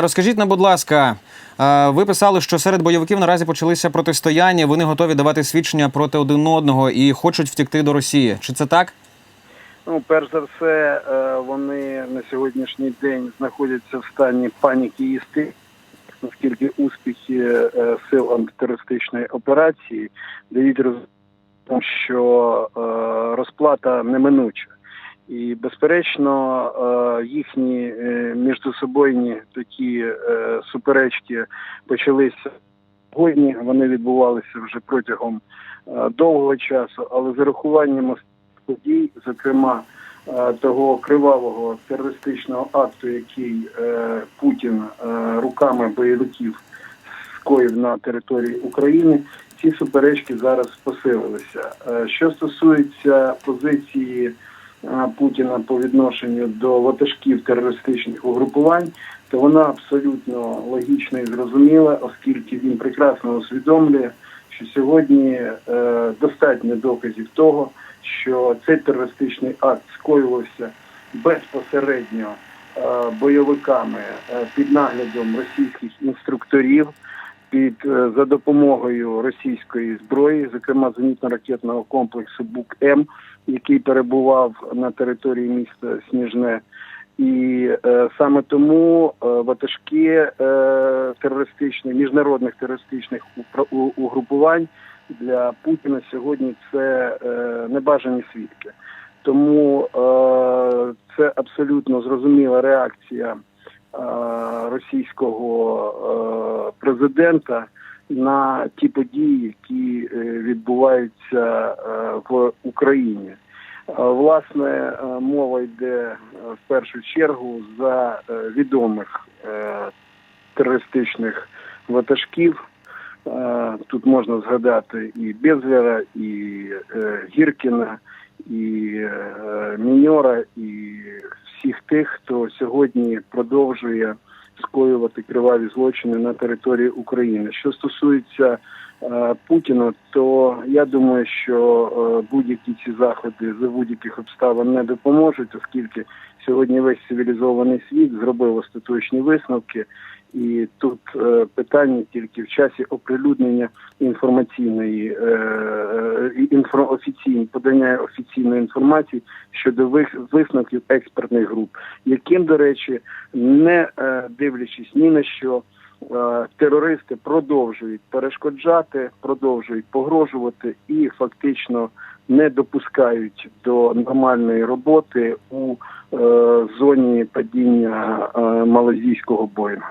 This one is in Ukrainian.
Розкажіть нам, будь ласка, е, ви писали, що серед бойовиків наразі почалися протистояння. Вони готові давати свідчення проти один одного і хочуть втекти до Росії. Чи це так? Ну, перш за все, е, вони на сьогоднішній день знаходяться в стані паніки і істи, оскільки успіхи е, сил антитерористичної операції дають розуміти, що розплата неминуча. І, безперечно, е, їхні е, міжсобойні такі е, суперечки почалися сьогодні. Вони відбувалися вже протягом довгого часу, але з урахуванням подій, зокрема того кривавого терористичного акту, який Путін руками бойовиків скоїв на території України, ці суперечки зараз посилилися. Що стосується позиції Путіна по відношенню до ватажків терористичних угрупувань, то вона абсолютно логічна і зрозуміла, оскільки він прекрасно усвідомлює, що сьогодні е, достатньо доказів того, що цей терористичний акт скоювався безпосередньо е, бойовиками е, під наглядом російських інструкторів, під е, за допомогою російської зброї, зокрема зенітно-ракетного комплексу Бук М, який перебував на території міста Сніжне. І е, саме тому е, ватажки е, терористичних міжнародних терористичних угрупувань для Путіна сьогодні це е, небажані свідки. Тому е, це абсолютно зрозуміла реакція російського е, президента на ті події, які е, відбуваються е, в Україні. Е, Власне, е, мова йде е, в першу чергу за е, відомих е, терористичних ватажків. Е, Тут можна згадати і Безлера, і е, Гіркіна, і е, Міньора, і тих, хто сьогодні продовжує скоювати криваві злочини на території України. Що стосується е, Путіна, то я думаю, що е, будь-які ці заходи за будь-яких обставин не допоможуть, оскільки сьогодні весь цивілізований світ зробив остаточні висновки. І тут е, питання тільки в часі оприлюднення інформаційної е, е, офіційної подання офіційної інформації щодо висновків експертних груп, яким, до речі, не е, дивлячись ні на що, е, терористи продовжують перешкоджати, продовжують погрожувати і фактично не допускають до нормальної роботи у е, зоні падіння е, малазійського Боїнга.